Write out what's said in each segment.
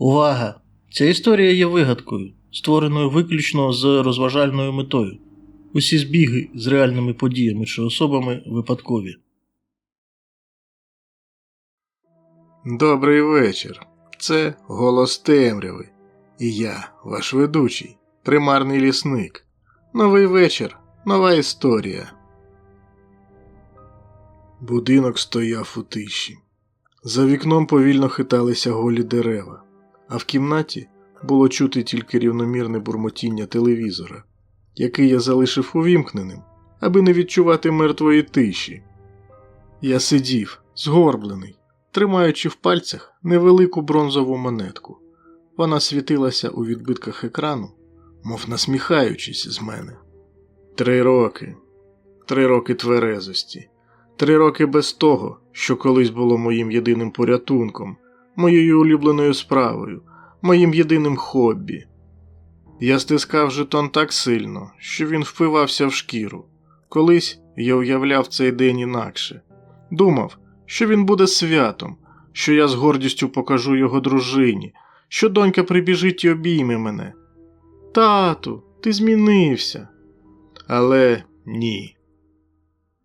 Увага! Ця історія є вигадкою, створеною виключно з розважальною метою. Усі збіги з реальними подіями чи особами випадкові. Добрий вечір. Це голос темряви. І я, ваш ведучий, примарний лісник. Новий вечір, нова історія. Будинок стояв у тиші. За вікном повільно хиталися голі дерева, а в кімнаті було чути тільки рівномірне бурмотіння телевізора, який я залишив увімкненим, аби не відчувати мертвої тиші. Я сидів, згорблений, тримаючи в пальцях невелику бронзову монетку. Вона світилася у відбитках екрану, мов насміхаючись з мене. Три роки, три роки тверезості, три роки без того, що колись було моїм єдиним порятунком, моєю улюбленою справою, моїм єдиним хобі. Я стискав жетон так сильно, що він впивався в шкіру. Колись я уявляв цей день інакше. Думав, що він буде святом, що я з гордістю покажу його дружині, що донька прибіжить і обійме мене. Тату, ти змінився. Але ні.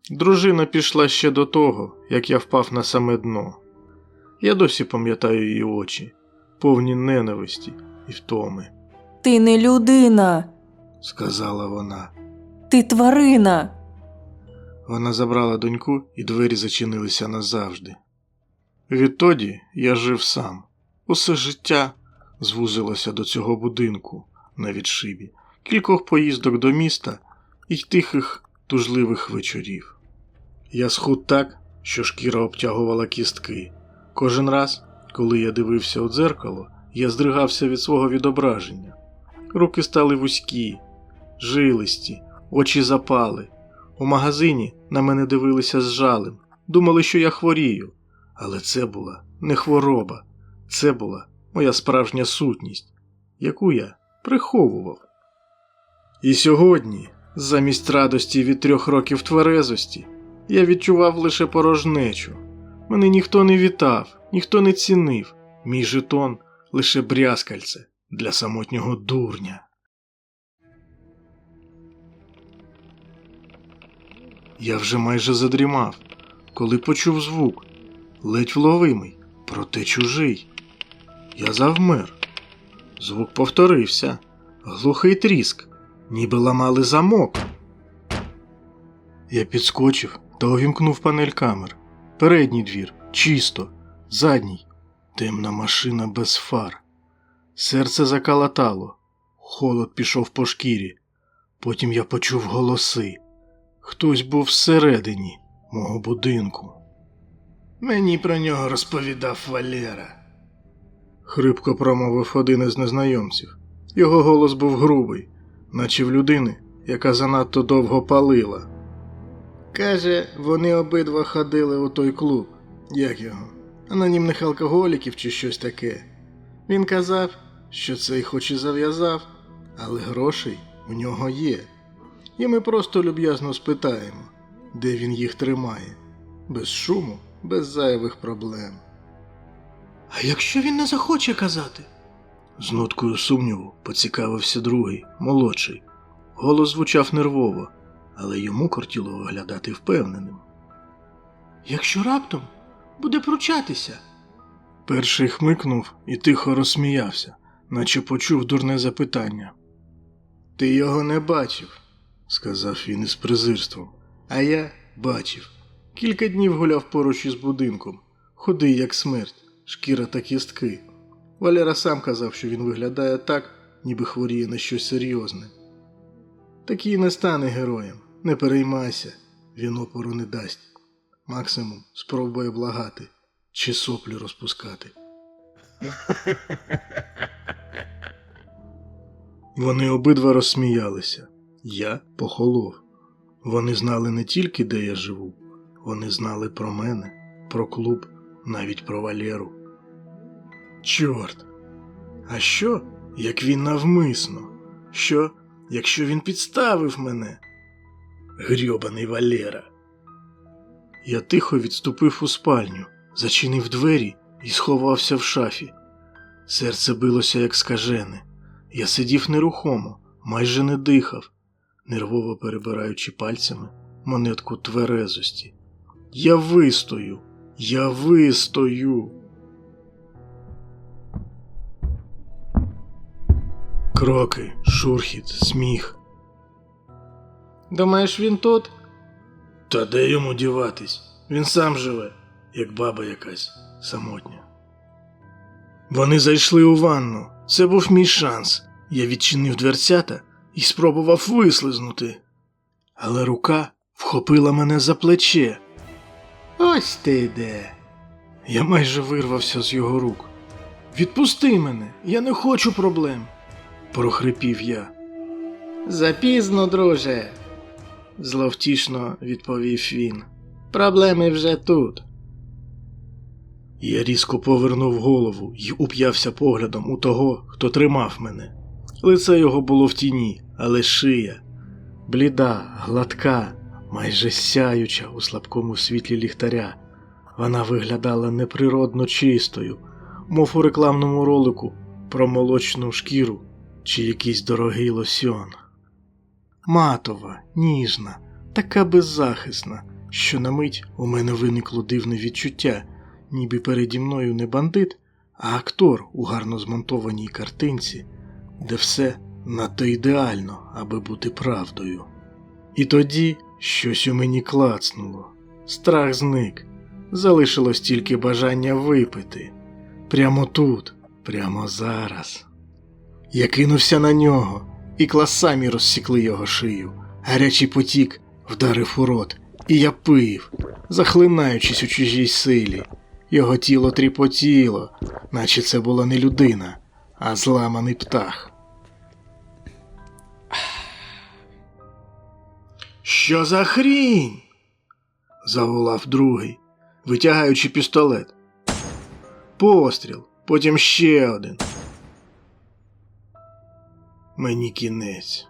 Дружина пішла ще до того, як я впав на саме дно. Я досі пам'ятаю її очі, повні ненависті і втоми, Ти не людина, сказала вона. ти тварина. Вона забрала доньку, і двері зачинилися назавжди. Відтоді я жив сам. Усе життя звузилося до цього будинку на відшибі, кількох поїздок до міста і тихих тужливих вечорів. Я схуд так, що шкіра обтягувала кістки. Кожен раз, коли я дивився у дзеркало, я здригався від свого відображення. Руки стали вузькі, жилисті, очі запали. У магазині на мене дивилися з жалем, думали, що я хворію. Але це була не хвороба, це була моя справжня сутність, яку я приховував. І сьогодні, замість радості від трьох років тверезості, я відчував лише порожнечу. Мене ніхто не вітав, ніхто не цінив, мій жетон лише брязкальце для самотнього дурня. Я вже майже задрімав, коли почув звук, ледь вловимий, проте чужий. Я завмер. Звук повторився, глухий тріск, ніби ламали замок. Я підскочив та увімкнув панель камер. Передній двір, чисто, задній, темна машина без фар. Серце закалатало, холод пішов по шкірі. Потім я почув голоси. Хтось був всередині мого будинку. Мені про нього розповідав Валера. Хрипко промовив один із незнайомців. Його голос був грубий, наче в людини, яка занадто довго палила. Каже, вони обидва ходили у той клуб. Як його? Анонімних алкоголіків чи щось таке. Він казав, що цей хоч і зав'язав, але грошей у нього є. І ми просто люб'язно спитаємо, де він їх тримає, без шуму, без зайвих проблем. А якщо він не захоче казати? З ноткою сумніву поцікавився другий, молодший. Голос звучав нервово, але йому кортіло виглядати впевненим. Якщо раптом буде пручатися. Перший хмикнув і тихо розсміявся, наче почув дурне запитання. Ти його не бачив, сказав він із презирством. А я бачив. Кілька днів гуляв поруч із будинком, худий, як смерть, шкіра та кістки. Валера сам казав, що він виглядає так, ніби хворіє на щось серйозне. Такий не стане героєм, не переймайся, він опору не дасть. Максимум спробує благати чи соплі розпускати. Вони обидва розсміялися. Я похолов. Вони знали не тільки, де я живу, вони знали про мене, про клуб, навіть про Валеру. Чорт! А що, як він навмисно? Що, якщо він підставив мене? Грьобаний Валера. Я тихо відступив у спальню, зачинив двері і сховався в шафі. Серце билося як скажене. Я сидів нерухомо, майже не дихав, нервово перебираючи пальцями монетку тверезості. Я вистою, я вистою. Кроки, шурхіт, сміх. Думаєш, він тут? Та де йому діватись? Він сам живе, як баба якась самотня. Вони зайшли у ванну. Це був мій шанс. Я відчинив дверцята і спробував вислизнути. Але рука вхопила мене за плече. Ось ти де. Я майже вирвався з його рук. Відпусти мене, я не хочу проблем, прохрипів я. Запізно, друже, зловтішно відповів він. Проблеми вже тут. Я різко повернув голову і уп'явся поглядом у того, хто тримав мене. Лице його було в тіні, але шия бліда, гладка, майже сяюча у слабкому світлі ліхтаря. Вона виглядала неприродно чистою, мов у рекламному ролику про молочну шкіру чи якийсь дорогий лосьон. Матова, ніжна, така беззахисна, що на мить у мене виникло дивне відчуття, ніби переді мною не бандит, а актор у гарно змонтованій картинці, де все надто ідеально, аби бути правдою. І тоді щось у мені клацнуло, страх зник, залишилось тільки бажання випити. Прямо тут, прямо зараз. Я кинувся на нього, ікла самі розсікли його шию. Гарячий потік вдарив у рот, і я пив, захлинаючись у чужій силі. Його тіло тріпотіло, наче це була не людина, а зламаний птах. Що за хрінь? заволав другий, витягаючи пістолет. Постріл, потім ще один. Мені кінець.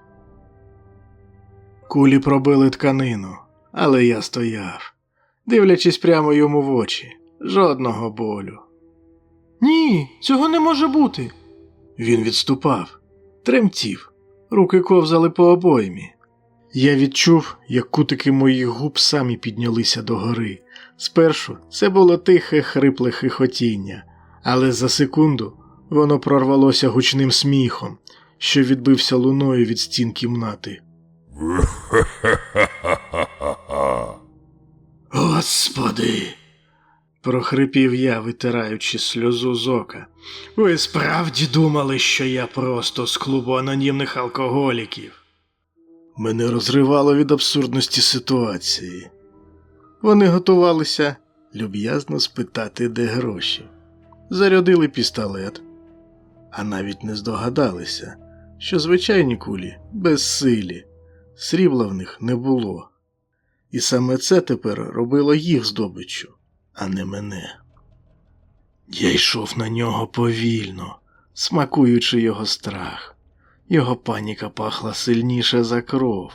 Кулі пробили тканину, але я стояв, дивлячись прямо йому в очі, жодного болю. Ні, цього не може бути. Він відступав, тремтів, руки ковзали по обоймі. Я відчув, як кутики моїх губ самі піднялися догори. Спершу це було тихе, хрипле хихотіння, але за секунду воно прорвалося гучним сміхом, що відбився луною від стін кімнати. Господи. прохрипів я, витираючи сльозу з ока. Ви справді думали, що я просто з клубу анонімних алкоголіків. Мене розривало від абсурдності ситуації. Вони готувалися люб'язно спитати, де гроші. Зарядили пістолет, а навіть не здогадалися, що звичайні кулі безсилі, срібла в них не було. І саме це тепер робило їх здобиччю, а не мене. Я йшов на нього повільно, смакуючи його страх. Його паніка пахла сильніше за кров.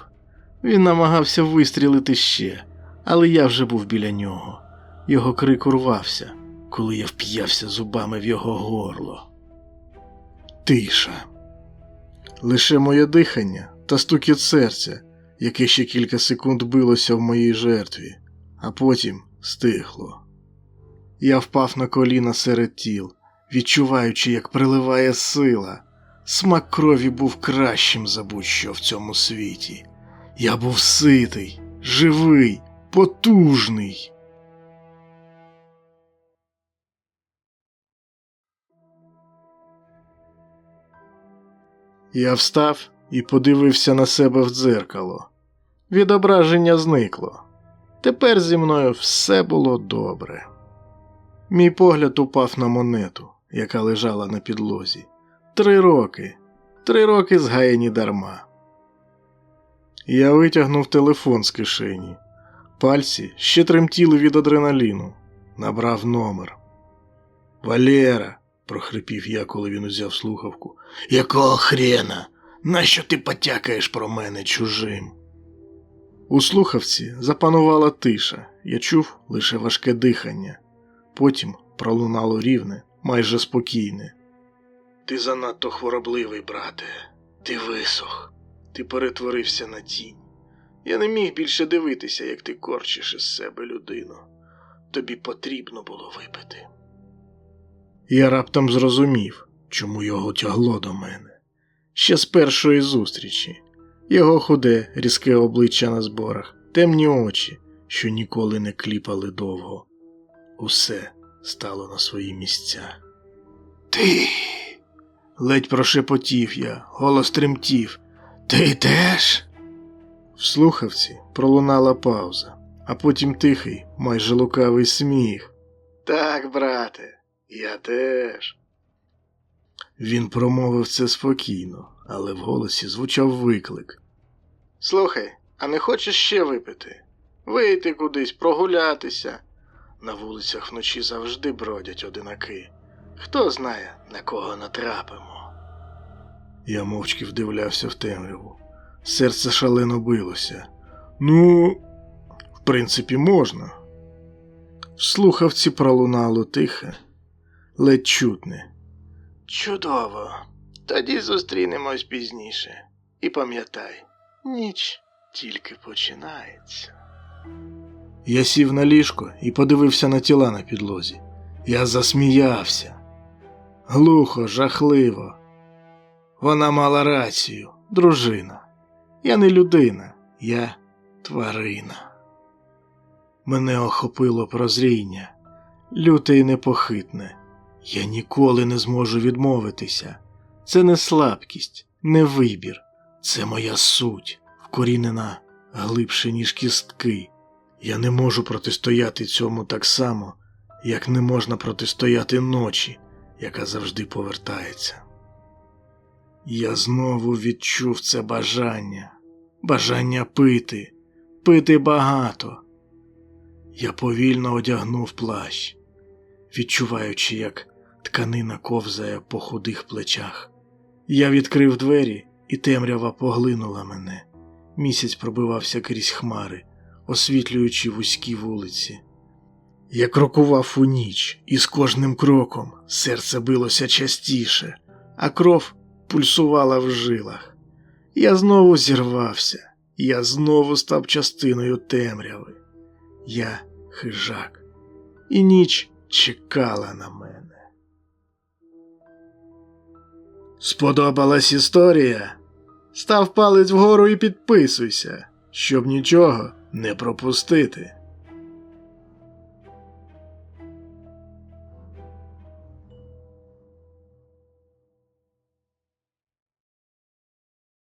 Він намагався вистрілити ще, але я вже був біля нього. Його крик урвався, коли я вп'явся зубами в його горло. Тиша. Лише моє дихання та стукіт серця, яке ще кілька секунд билося в моїй жертві, а потім стихло. Я впав на коліна серед тіл, відчуваючи, як приливає сила. Смак крові був кращим за будь-що в цьому світі. Я був ситий, живий, потужний. Я встав і подивився на себе в дзеркало. Відображення зникло. Тепер зі мною все було добре. Мій погляд упав на монету, яка лежала на підлозі. Три роки. Три роки згаяні дарма. Я витягнув телефон з кишені. Пальці ще тремтіли від адреналіну. Набрав номер. Валера, прохрипів я, коли він узяв слухавку. Якого хрена? Нащо ти потякаєш про мене чужим? У слухавці запанувала тиша, я чув лише важке дихання. Потім пролунало рівне, майже спокійне. Ти занадто хворобливий, брате. Ти висох. Ти перетворився на тінь. Я не міг більше дивитися, як ти корчиш із себе людину. Тобі потрібно було випити. Я раптом зрозумів, чому його тягло до мене. Ще з першої зустрічі. Його худе, різке обличчя на зборах, темні очі, що ніколи не кліпали довго. Усе стало на свої місця. Ти. ледь прошепотів я, голос тремтів. Ти теж? В слухавці пролунала пауза, а потім тихий, майже лукавий сміх. Так, брате, я теж. Він промовив це спокійно, але в голосі звучав виклик. Слухай, а не хочеш ще випити? Вийти кудись, прогулятися. На вулицях вночі завжди бродять одинаки. Хто знає, на кого натрапимо. Я мовчки вдивлявся в темряву. Серце шалено билося. Ну, в принципі, можна. В слухавці пролунало тихе, ледь чутне. Чудово. Тоді зустрінемось пізніше. І пам'ятай, ніч тільки починається. Я сів на ліжко і подивився на тіла на підлозі. Я засміявся. Глухо, жахливо. Вона мала рацію, дружина. Я не людина, я тварина. Мене охопило прозріння, люте і непохитне. Я ніколи не зможу відмовитися. Це не слабкість, не вибір, це моя суть, вкорінена глибше, ніж кістки. Я не можу протистояти цьому так само, як не можна протистояти ночі, яка завжди повертається. Я знову відчув це бажання, бажання пити, пити багато. Я повільно одягнув плащ, відчуваючи, як тканина ковзає по худих плечах. Я відкрив двері, і темрява поглинула мене. Місяць пробивався крізь хмари, освітлюючи вузькі вулиці. Я крокував у ніч, і з кожним кроком серце билося частіше, а кров пульсувала в жилах. Я знову зірвався, я знову став частиною темряви. Я хижак, і ніч чекала на мене. Сподобалась історія? Став палець вгору і підписуйся, щоб нічого не пропустити.